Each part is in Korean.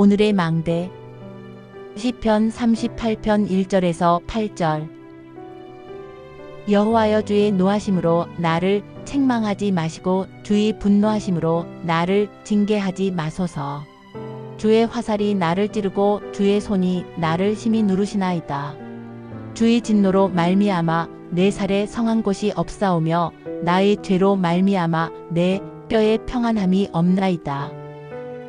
오늘의 망대. 시편 38편 1절에서 8절. 여호와여 주의 노하심으로 나를 책망하지 마시고 주의 분노하심으로 나를 징계하지 마소서. 주의 화살이 나를 찌르고 주의 손이 나를 심히 누르시나이다. 주의 진노로 말미암아 내 살에 성한 곳이 없사오며 나의 죄로 말미암아 내 뼈에 평안함이 없나이다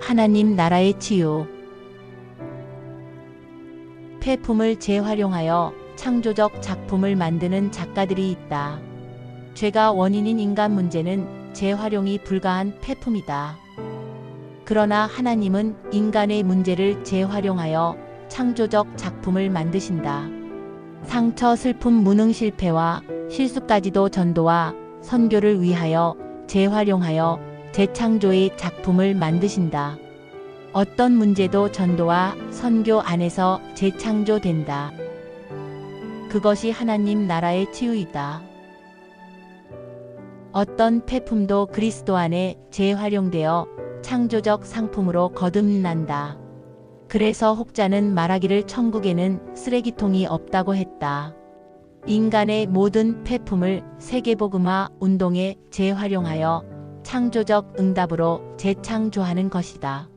하나님 나라의 치유 폐품을 재활용하여 창조적 작품을 만드는 작가들이 있다. 죄가 원인인 인간 문제는 재활용이 불가한 폐품이다. 그러나 하나님은 인간의 문제를 재활용하여 창조적 작품을 만드신다. 상처, 슬픔, 무능, 실패와 실수까지도 전도와 선교를 위하여 재활용하여 재창조의 작품을 만드신다. 어떤 문제도 전도와 선교 안에서 재창조된다. 그것이 하나님 나라의 치유이다. 어떤 폐품도 그리스도 안에 재활용되어 창조적 상품으로 거듭난다. 그래서 혹자는 말하기를 천국에는 쓰레기통이 없다고 했다. 인간의 모든 폐품을 세계복음화 운동에 재활용하여 창조적 응답으로 재창조하는 것이다.